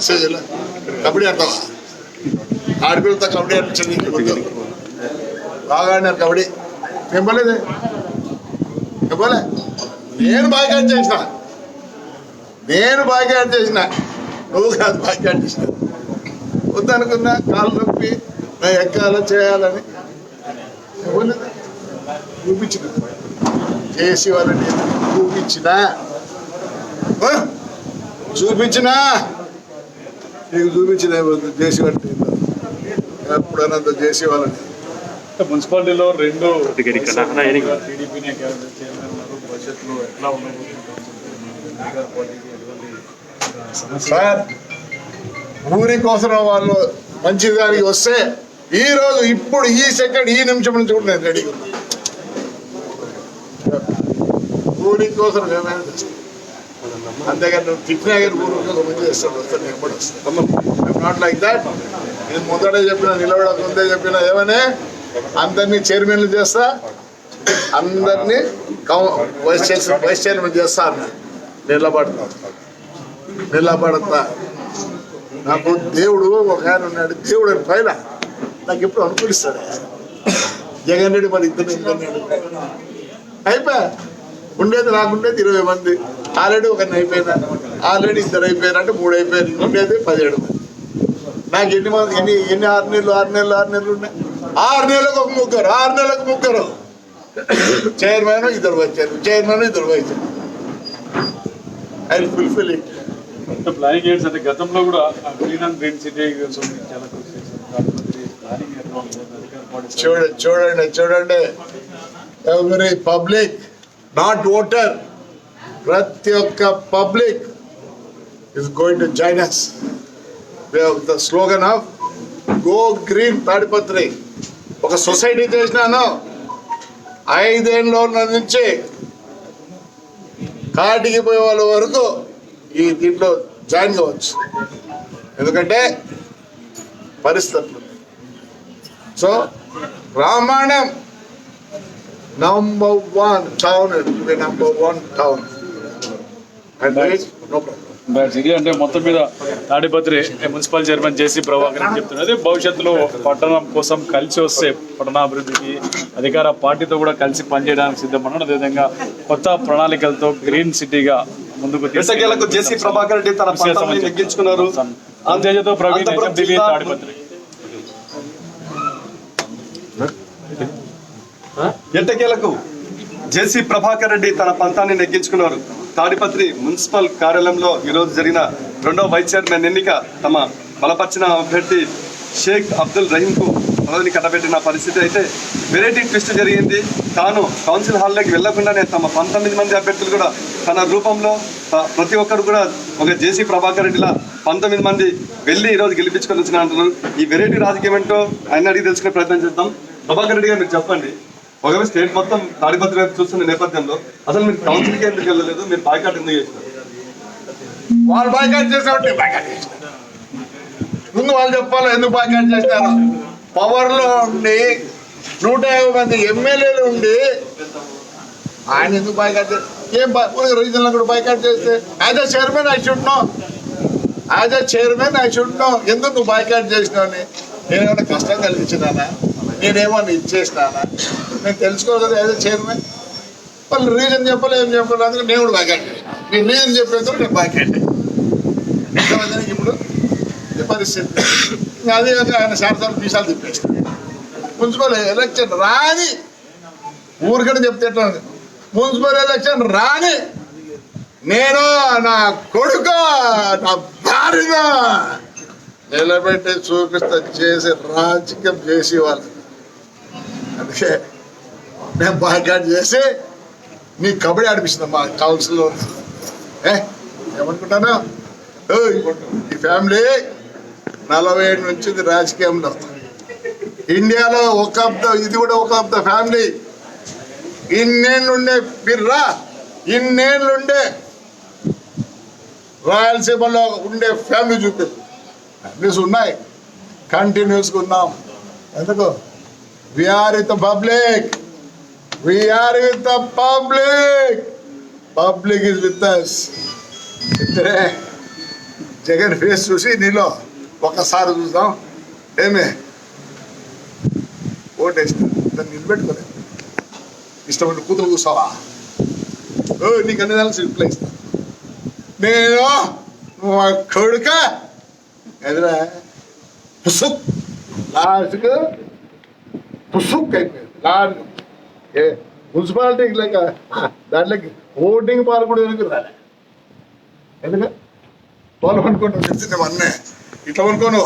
Message kabaddi ఆడతావా? ఆడపిల్లతో కబడ్డీ ఆడించండి. నీకు వద్దు. బాగా ఆడినారు కబడ్డీ. నేను పోలేదే నేను నేను బాగా ఆడి చేసిన. నేను బాగా ఆడి చేసిన. నువ్వు కాదు బాగా ఆడి చేసిన వద్దనుకున్నా కాలు నొప్పి నా ఎక్కాల చేయాలని. నేను చూపించిన. చేసి వాళ్ళని చూపించిన. చూపించినా. నీకు చూపించిన చేసి వాళ్ళని ఎప్పుడైనా చేసి వాళ్ళని. మున్సిపాలిటీలో రెండు. టీడీపీనే భవిష్యత్తులో ఎట్లా సార్ ఊరి కోసం వాళ్ళు మంచి దానికి వస్తే ఈ రోజు ఇప్పుడు ఈ సెకండ్ ఈ నిమిషం నుంచి కూడా నేను రెడీగా ఉన్నా. ఊరి కోసం ఏమైనా. అంతేగాని నువ్వు టిఫిన్ కానీ ఊరు మంచి చేస్తాడు వస్తాను నేను కూడా వస్తాను. నాట్ లైక్ దాట్ నేను చెప్పిన నిలబడ ముందే చెప్పిన ఏమనే? అందరినీ చైర్మన్లు చేస్తా అందరినీ కౌ- వైస్ చైర్ వైస్ చైర్మన్ చేస్తా అన్న. నిలబడతా. నిలబడతా. నాకు దేవుడు ఒక ఆయన ఉన్నాడు దేవుడు అని పైన నాకు ఎప్పుడు అనుకూలిస్తాడు? జగన్ రెడ్డి మరి ఇద్దరు అయిపోయా? ఉండేది నాకు ఉండేది ఇరవై మంది. ఆల్రెడీ ఒకరిని అయిపోయినా ఆల్రెడీ ఇద్దరు అయిపోయారంటే మూడు అయిపోయారు. ఉండేది పదిహేడు నాకు ఎన్ని మంది ఎన్ని ఎన్ని ఆరు నెలలు ఆరు నెలలు ఆరు నెలలు ఉన్నాయి. ఆరు నెలలకు ఒక ముగ్గురు ఆరు నెలలకు ముగ్గురు. చైర్మన్ ఇద్దరు వచ్చారు. చైర్మన్ ఇద్దరు వచ్చారు. ఐ ఫుల్ఫిల్ ఇట్ ప్లానింగ్ ఏంటి అంటే గతంలో కూడా గ్రీన్ అండ్ గ్రీన్ సిటీ కోసం చాలా కృషి చూడండి చూడండి చూడండి. ఎవరి పబ్లిక్ నాట్ ఓటర్ ప్రతి ఒక్క public is going to join us the slogan of go green Tadipatri. ఒక సొసైటీ చేసినాను. ఐదేళ్ళ ఉన్న నుంచి కాటికి పోయే వాళ్ళ వరకు ఈ దీంట్లో జాయిన్ కావచ్చు. ఎందుకంటే పరిస్థితులు. So Ramayanam number one town number one town ఇది అంటే మొత్తం మీద తాడిపత్రి మున్సిపల్ చైర్మన్ జేసీ ప్రభాకర్ అని చెప్తున్నది భవిష్యత్తులో పట్టణం కోసం కలిసి వస్తే పట్టణాభివృద్ధికి అధికార పార్టీతో కూడా కలిసి పనిచేయడానికి సిద్ధమన్నాడు అదేవిధంగా కొత్త ప్రణాళికలతో గ్రీన్ సిటీగా ముందుకు ఎట్టకేలకు జేసీ ప్రభాకర్ రెడ్డి తన అంతేజతో ప్రవీణ్ తాడిపత్రి ఎట్టకేలకు జేసీ ప్రభాకర్ రెడ్డి తన పంతాన్ని నెగ్గించుకున్నారు తాడిపత్రి మున్సిపల్ కార్యాలయంలో ఈరోజు జరిగిన రెండవ వైస్ చైర్మన్ ఎన్నిక తమ బలపరిచిన అభ్యర్థి షేక్ అబ్దుల్ రహీంకు పదవిని కట్టబెట్టిన పరిస్థితి అయితే వెరైటీ ట్విస్ట్ జరిగింది. తాను కౌన్సిల్ హాల్లోకి వెళ్ళకుండానే తమ పంతొమ్మిది మంది అభ్యర్థులు కూడా తన రూపంలో ప్రతి ఒక్కరు కూడా ఒక జేసీ ప్రభాకర్ రెడ్డిలా పంతొమ్మిది మంది వెళ్ళి ఈరోజు గెలిపించుకొని వచ్చిన అంటున్నారు. ఈ వెరైటీ రాజకీయం ఏంటో ఆయన అడిగి తెలుసుకునే ప్రయత్నం చేద్దాం. ప్రభాకర్ రెడ్డి గారు మీరు చెప్పండి. ఒకవేళ స్టేట్ మొత్తం తాడిపత్రి వైపు చూస్తున్న నేపథ్యంలో అసలు మీరు కౌన్సిల్కి ఎందుకు వెళ్ళలేదు? మీరు బాయ్కాట్ ఎందుకు చేసినారు వాళ్ళు బాయ్కాట్ చేసినట్టు బాయ్కాట్ చేసినారు ముందు వాళ్ళు చెప్పాలి ఎందుకు బాయ్కాట్ చేసినారు? పవర్లో ఉండి నూట యాభై మంది ఎమ్మెల్యేలు ఉండి ఆయన ఎందుకు బాయ్కాట్ చేస్తారు ఏం రీజన్లో కూడా బాయ్కాట్ చేస్తే? As a chairman I should know as a chairman I should know ఎందుకు నువ్వు బాయ్కాట్ చేసినావని నేనేమైనా కష్టం కలిగించినానా? నేనేమో ఇచ్చేసినానా? నేను తెలుసుకోవాలి ఏదో యాజ్ అ చైర్మన్ వాళ్ళు రీజన్ చెప్పాలి ఏం చెప్పలేదు అందుకే నేను కూడా బాయ్కాట్ నేను రీజన్ చెప్పేందుకు నేను బాయ్కాట్ ఇప్పుడు? పరిస్థితి. అదే ఆయన శారదాలు పీసాలు తిప్పేస్తాడు మున్సిపల్ ఎలక్షన్ రాని ఊరికని చెప్తే మున్సిపల్ ఎలక్షన్ రాని నేను నా కొడుకు నా భార్య నిలబెట్టి చూపిస్తా చేసి రాజకీయం చేసేవాళ్ళు అందుకే నేను బాయ్కాట్ చేసి నీ కబడ్డీ ఆడిపిస్తుంది మా కౌన్సిల్లో. ఏ ఏమనుకుంటాను ఈ ఫ్యామిలీ నలభై ఏడు నుంచి ఇది రాజకీయంలో. ఇండియాలో ఒక ఇది కూడా ఒక ద ఫ్యామిలీ. ఇన్నేళ్ళుండే బిర్రా ఇన్నేళ్ళుండే రాయలసీమలో ఉండే ఫ్యామిలీ చూపి. ఫ్యామిలీస్ ఉన్నాయి. కంటిన్యూస్గా ఉన్నాం. ఎందుకు? We are with public we are with the public public is with us ఇద్దరే జగన్ ఫేస్ చూసి నీలో ఒకసారి చూద్దాం. ఏమే? ఓటేసిన దాన్ని నిలబెట్టుకోలేదు ఇష్టమైన కూతురు చూస్తావా ఓ నీకు అన్ని దాని రిప్లై ఇస్తా. నేను కొడుక? ఎదురా? లాస్ట్కు పుసుక్ అయిపోయింది లాస్ట్ ఏ మున్సిపాలిటీకి లేక దాంట్లోకి ఓటింగ్ పాలు కూడా వెనుక రాలే? ఎందుకు? వాళ్ళు అనుకుంటావు చెప్తుంది అన్నే ఇట్లా అనుకోను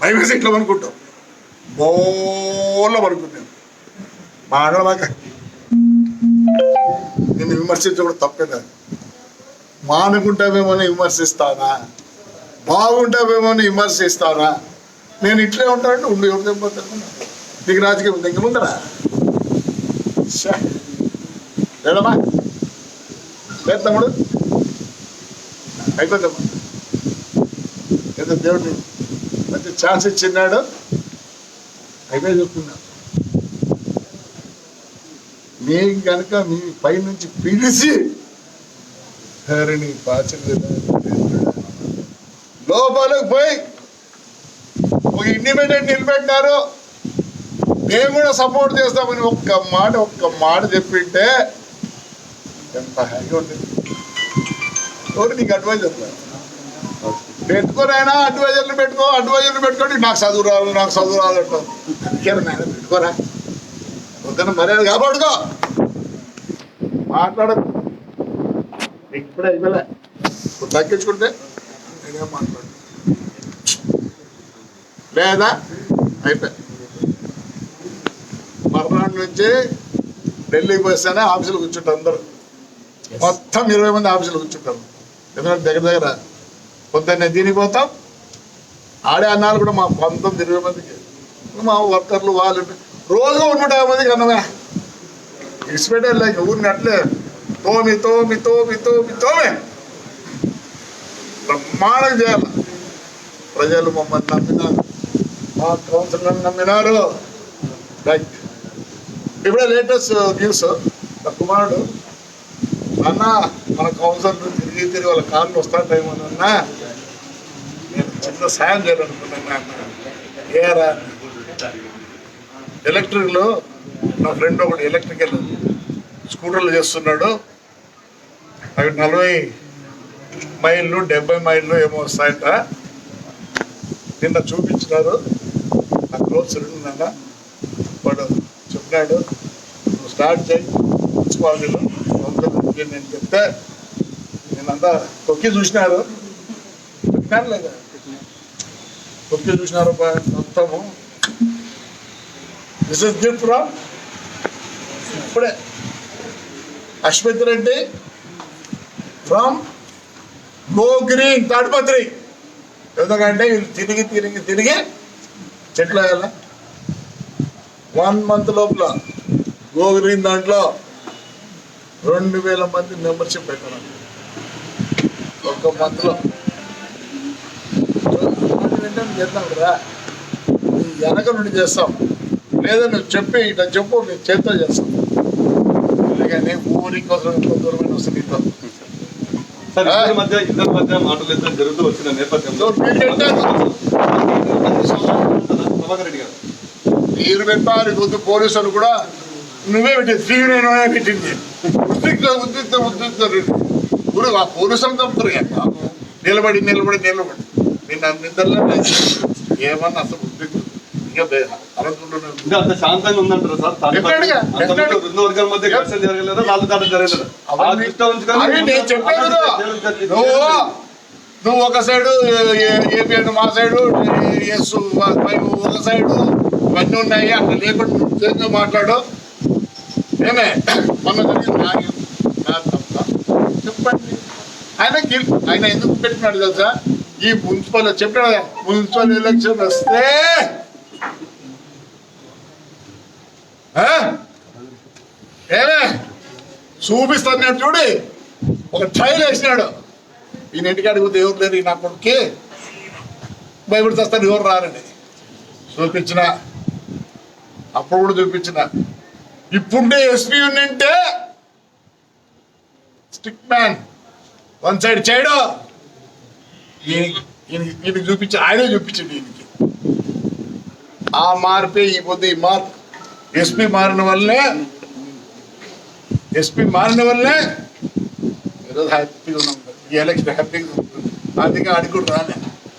మైమేసి ఇట్లా అనుకుంటావు బోల్లో పడుకుంది మా ఆడవాక నిన్ను విమర్శించడం తప్పేదా మానుకుంటావేమో అని విమర్శిస్తానా? బాగుంటావేమో అని విమర్శిస్తానా? నేను ఇట్లే ఉంటానంటే ఉండి ఎవరు తెంపోతాను నీకు రాజకీయం ఉంది? ఇంక ముందరా? లేదమ్మా. లేదు తమ్ముడు. అయిపోద్దమ్మా ఏదో దేవుడిని మంచి ఛాన్స్ ఇచ్చిన్నాడు. అయిపోయి చెప్తున్నా మేము కనుక మీ పై నుంచి పిలిచి హరిని పాచన లోపలకు పోయి ఒక ఇండిపెండెంట్ నిలబెట్టినారు. మేము కూడా సపోర్ట్ చేస్తామని ఒక్క మాట ఒక్క మాట చెప్పింటే ఎంత హ్యాపీగా ఉండేది ఎవరు నీకు అడ్వైజర్ పెట్టుకోనైనా అడ్వైజర్లు పెట్టుకో అడ్వైజర్లు పెట్టుకోండి. నాకు చదువు రాదు నాకు చదువు రాదు అంటావు. నాయన పెట్టుకోరా. వద్దన మర్యాద కాపాడుకో. మాట్లాడకు. ఇప్పుడే అయిపోలే ఇప్పుడు తగ్గించుకుంటే నేనేం మాట్లాడు లేదా? అయిపోయి మర్నాడు నుంచి ఢిల్లీకి వస్తేనే ఆఫీసులు కూర్చుంటారు అందరూ. మొత్తం ఇరవై మంది ఆఫీసులు కూర్చుంటారు. ఎందుకంటే దగ్గర దగ్గర పొద్దున్నే దీనికి పోతాం. ఆడే అన్నారు కూడా మా పంతొమ్మిది ఇరవై మందికి. మా వర్కర్లు వాళ్ళు రోజు నూట యాభై మందికి అన్నమే. ఇడిచిపెట్టే లేక ఊరిని అట్లే. తోమి తోమి తోమి తోమి తోమి. బ్రహ్మాండం చేయాలి. ప్రజలు మమ్మల్ని నమ్మినారు. మా కౌన్సిలర్ నమ్మినారు. రైట్. ఇప్పుడే లేటెస్ట్ uh, న్యూస్ నా కుమారుడు. అన్న మన కౌన్సర్ తిరిగి తిరిగి వాళ్ళ కార్లు వస్తా టైం అని అన్నా. నేను చిన్న సాయం చేయాలనుకున్నాను అన్న. ఏరా ఎలక్ట్రిక్లో నా ఫ్రెండ్ ఒకటి ఎలక్ట్రికల్ స్కూటర్లు చేస్తున్నాడు. అవి నలభై మైళ్ళు డెబ్బై మైళ్ళు ఏమో వస్తాయంట. నిన్న చూపించినారు. నా క్లోజ్ నాన్న వాడు చెప్పినాడు నువ్వు స్టార్ట్ చేయి మున్సిపాలిటీలో సొంత నేను చెప్తే నేనంతా తొక్కి చూసినారు. చెప్పినారు లేదా తొక్కి చూసినారు మొత్తము. దిస్ ఇస్ గిఫ్ట్ ఫ్రమ్ ఇప్పుడే. Ashwath Reddy from go green Tadipatri ఎందుకంటే వీళ్ళు తిరిగి తిరిగి తిరిగి చెట్లు వేయాల? వన్ మంత్ లోపల గో గ్రీన్ దాంట్లో రెండు వేల మంది మెంబర్షిప్ పెట్టారు. ఒక్క మంత్లో. వెంటనే చేద్దాం కదా. వెనక నుండి చేస్తాం. లేదా నువ్వు చెప్పి ఇట్లా చెప్పు నేను చేత్తో చేస్తాం. అందుకని ఊరి కోసం ఎంతో దూరమైన వస్తుంది ఇద్దరి మధ్య ఇద్దరి మధ్య మాటలు ఇద్దరు జరుగుతూ వచ్చిన నేపథ్యంలో రెడ్డి గారు. మీరు పెట్టారు కొద్ది పోలీసులు కూడా నువ్వే పెట్టింది త్రీ నేను పెట్టింది ఉద్రిక్త ఉద్రిక్త ఉద్రిక్త ఇప్పుడు ఆ పోలీసులు తప్పుతారు కదా నిలబడి నిలబడి నిలబడి నిన్న నిద్రలో ఏమన్నా అసలు ఉద్రిక్త నేను నువ్వు నువ్వు ఒక సైడు ఏపీ అంటే మా సైడు ఎస్ ఒక సైడు ఇవన్నీ ఉన్నాయి? అక్కడ లేకుండా చేతితో మాట్లాడు ఏమే? మొన్న జరిగింది చెప్పండి. ఆయన గెల్- ఆయన ఎందుకు పెట్టినాడు తెలుసా? ఈ మున్సిపల్ చెప్పాడు మున్సిపల్ ఎలక్షన్ వస్తే ఏమే? చూపిస్తాను నేను చూడి. ఒక ట్రైల్ వేసినాడు. ఈయన ఇంటికాడికి పోతే ఎవరు లేరు ఈ నా కొడుక్కి భయపడి చేస్తాను ఎవరు రారండి? చూపించిన అప్పుడు కూడా చూపించిన ఇప్పుడే ఎస్పీ ఉండింటే స్టిక్ మ్యాన్. వన్ సైడ్ చేయడు. ఈయనకి చూపించి ఆయనే చూపించండి ఈయనకి. ఆ మార్పే ఈ పొద్దు ఈ మార్పు. ఎస్పీ మారిన వల్లే ఎస్పీ మారిన వల్లే ఈరోజు హ్యాపీగా ఉన్నాం. ఈ ఎలక్షన్ హ్యాపీగా ఉంటుంది అందుకే అడిగి కూడా రాలే.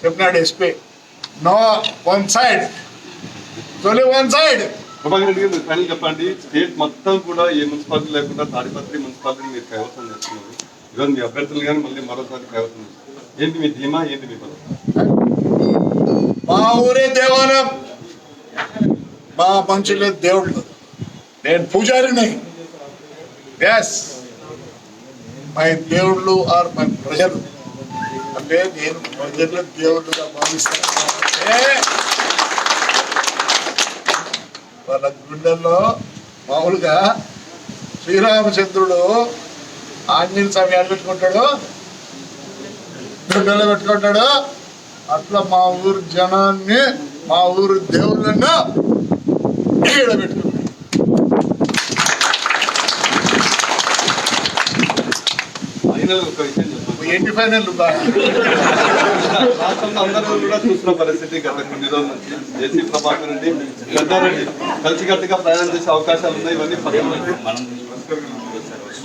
చెప్పినాడు SP no one side one side Prabhakar Reddy garu మీరు ఫైనల్ చెప్పండి స్టేట్ మొత్తం కూడా ఏ మున్సిపాలిటీ లేకుండా తాడిపత్రి మున్సిపాలిటీని మీరు కైవసం చేస్తున్నారు. ఈరోజు మీ అభ్యర్థులు కానీ మళ్ళీ మరోసారి కైవసం ఏంటి మీ ధీమా ఏంటి మీ బలం? మా ఊరే దేవాలయం. మా మనుషులే దేవుళ్ళు నేను పూజారిని. ఎస్ మై దేవుళ్ళు ఆర్ మై ప్రజలు. అంటే నేను ప్రజల దేవుళ్ళుగా భావిస్తాను. వాళ్ళ గుండెల్లో మామూలుగా శ్రీరామచంద్రుడు ఆంజనేయ స్వామి ఆడ పెట్టుకుంటాడు? గుండెలో పెట్టుకుంటాడు. అట్లా మా ఊరు జనాన్ని మా ఊరు దేవుళ్ళను ఈడ పెట్టుకున్నాడు ఫైనల్ ఒక విషయం ఎయిటీ ఫైనల్ రాష్ట్రంలో అందరూ కూడా చూస్తున్న పరిస్థితి గత కొన్ని రోజుల నుంచి. జేసీ ప్రభాకర్ రెడ్డి పెద్దారెడ్డి కలిసికట్టుగా ప్రయాణం చేసే అవకాశాలు ఉన్నాయి. ఇవన్నీ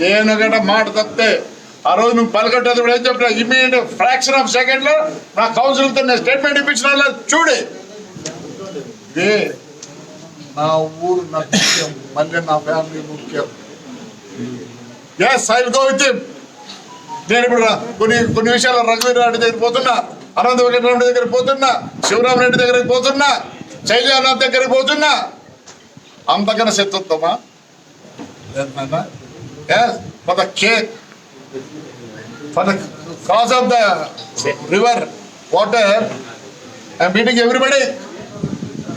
నేను గట మాట తప్పితే ఆ రోజు నువ్వు పలకట్టేది కూడా ఏం చెప్పినా ఇమీడియట్ ఫ్రాక్షన్ ఆఫ్ సెకండ్లో నా కౌన్సిల్తో నేను స్టేట్మెంట్ ఇప్పించిన చూడే. నా ఊరు నాకు ముఖ్యం మళ్ళీ నా ఫ్యామిలీ ముఖ్యం. ఎస్ ఐ గో విత్ నేను ఇప్పుడు కొన్ని కొన్ని విషయాలు రఘువీర్ రెడ్డి దగ్గర పోతున్నా అనంత వెంకటరామరెడ్డి దగ్గర పోతున్నా శివరామ రెడ్డి దగ్గరికి పోతున్నా శైలజానాథ్ దగ్గరికి పోతున్నా. అంతకన్నా శత్రుత్వమా? Yes, for the cake, for the cause of the river, water, I'm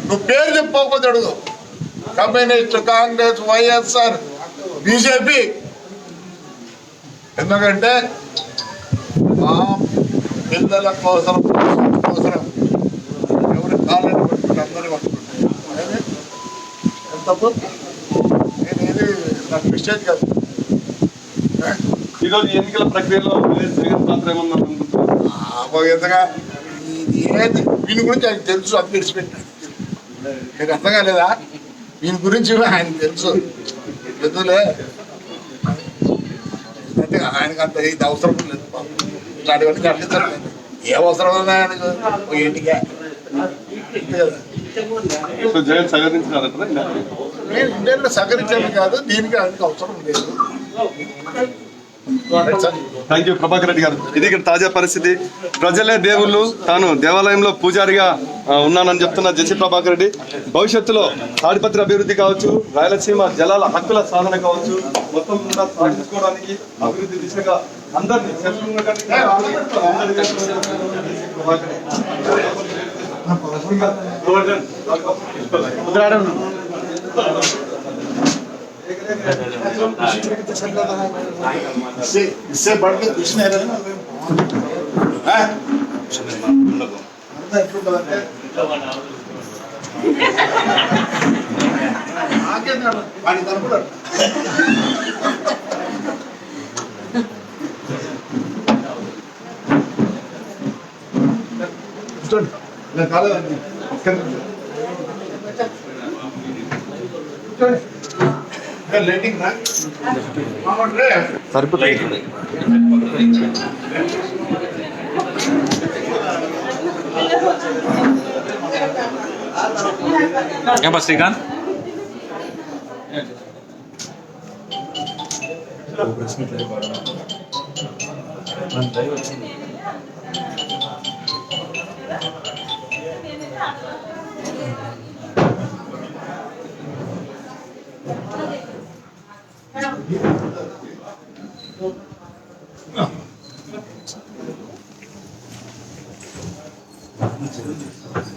నువ్వు పేరు చెప్పుకోకపోతే అడుగు. Communist Congress YSR BJP. ఎందుకంటే మా పిల్లల కోసం కోసం ఎవరి కాళ్ళని పట్టుకుంటే అందరూ పట్టుకుంటారు. అదే ఎంత తప్పు నేను ఏది నాకు మిస్టేక్ కాదు. ఈ రోజు ఎన్నికల ప్రక్రియలో జగన్ పాత్ర ఏమన్నా ఎంతగా ఏది? దీని గురించి ఆయన తెలుసు అది విడిచిపెట్టాడు మీకు అర్థం కాలేదా? దీని గురించి ఆయన తెలుసు. ఎందులే అంటే ఆయనకు అంత ఇది అవసరం లేదు. ఇట్లాంటివన్నీ ఖండించడం. ఏ అవసరం ఉందా ఆయనకు ఇందాక? నేను ఇండియన్లో సహకరించాను కాదు దీనికి ఆయనకు అవసరం లేదు థ్యాంక్ యూ ప్రభాకర్ రెడ్డి గారు ఇది ఇక్కడ తాజా పరిస్థితి ప్రజలే దేవుళ్ళు తాను దేవాలయంలో పూజారిగా ఉన్నానని చెప్తున్న జసి ప్రభాకర్ రెడ్డి భవిష్యత్తులో తాడిపత్రి అభివృద్ధి కావచ్చు రాయలసీమ జలాల హక్కుల సాధన కావచ్చు మొత్తం కూడా సాధించుకోవడానికి అభివృద్ధి దిశగా అందరినీ శత్రువులను కానీ అందరినీ ప్రభాకర్ రెడ్డి. గోవర్ధన్, इससे इससे बढ़ के कुछ नहीं रहना వాడి తరపుడు చూడండి నేను కాలేదండి లైటింగ్ సరిపోతుంది ఏమా శ్రీకాంత్ ఇంకా వేరే